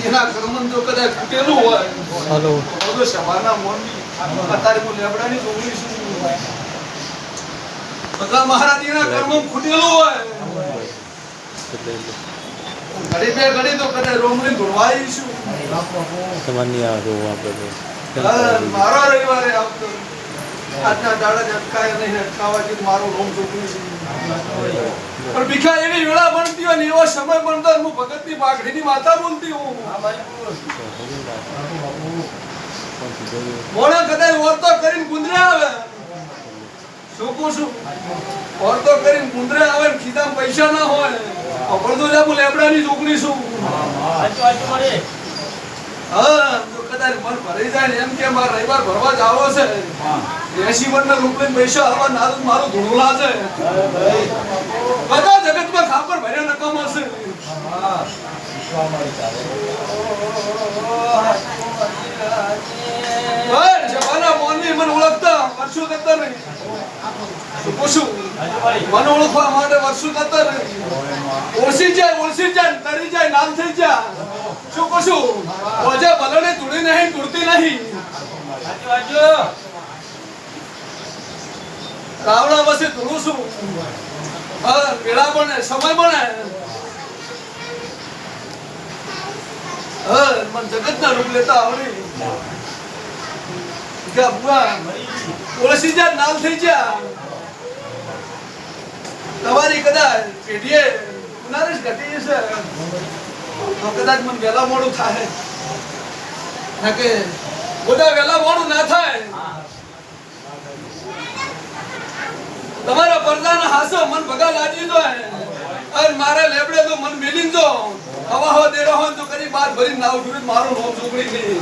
એના કર્મન જો કદાચ ખૂટેલું હોય. હલો. તો સવારના સભાના અત્યારે હું લેબડાની છોકરી છું બધા મહારાજીના કર્મ ખૂટેલું હોય. ઘડી બે ઘડી તો કદાચ રોમણી ધોવાઈ છું તમારી આ આપણે મારો આજના દાડા જ અટકાય નહીં અટકાવા કે મારો રોમ છોકરી છે. પણ ભીખા એવી વેળા બનતી હોય ને એવો સમય બનતો હું ભગતની પાઘડીની માતા બોલતી હું મોણા કદાચ ઓરતો કરીને ગુંદરે આવે. શું કહું છું? ઓરતો કરીને ગુંદરે આવે ને ખીધામાં પૈસા ના હોય. અપડતો જા હું લેબડાની છોકરી છું. હા જો કદાચ મન ભરાઈ જાય ને એમ કે મારે રવિવાર ભરવા જ આવો છે. એસી ઓળખતા, વર્ષો કરતા નહીં ઓળખવા માટે વર્ષો કરતા નહીં ઓળસી જાય ઓળસી જાય, તરી જાય નામ થઈ જાય. શું પૂછું? ઓજે ભલને તૂડી નહીં, તૂટતી નહીં. રાવણા પાસે તૂડું છું પેલા પણ સમય પણ હા મને જગતના રૂપ લેતા આવડી તમારી કદાચ પેઢીએ ઘટી જશે. કદાચ મને વહેલા મોડું થાય. ના બધા વહેલા મોડું ના થાય તમારા પરદાના હાસો, મન ભગા લાજી દો અર મારા લેબડે તો મન મેલીન દો હવા હવા દેડો હોય તો કરી બાર ભરી નાવ સુરત મારું નોમ છોકરી નહીં.